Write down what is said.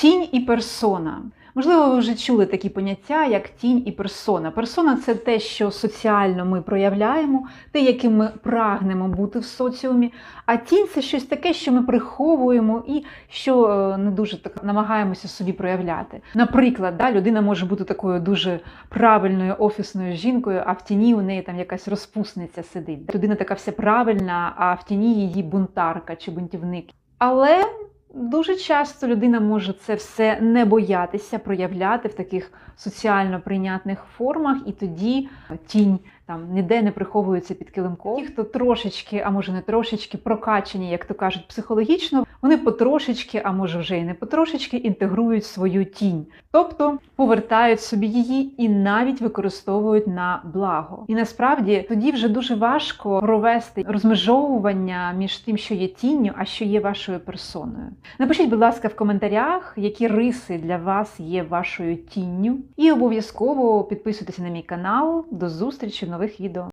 Тінь і персона. Можливо, ви вже чули такі поняття, як тінь і персона. Персона це те, що соціально ми проявляємо, те, яким ми прагнемо бути в соціумі. А тінь це щось таке, що ми приховуємо і що е, не дуже так намагаємося собі проявляти. Наприклад, да, людина може бути такою дуже правильною офісною жінкою, а в тіні у неї там якась розпусниця сидить. Людина така вся правильна, а в тіні її бунтарка чи бунтівник. Але Дуже часто людина може це все не боятися проявляти в таких соціально прийнятних формах, і тоді тінь там ніде не приховується під килимком. Ті, хто трошечки, а може не трошечки прокачані, як то кажуть, психологічно, вони потрошечки, а може вже і не потрошечки, інтегрують свою тінь, тобто повертають собі її і навіть використовують на благо. І насправді тоді вже дуже важко провести розмежовування між тим, що є тінню, а що є вашою персоною. Напишіть, будь ласка, в коментарях, які риси для вас є вашою тінню. І обов'язково підписуйтесь на мій канал. До зустрічі в нових відео.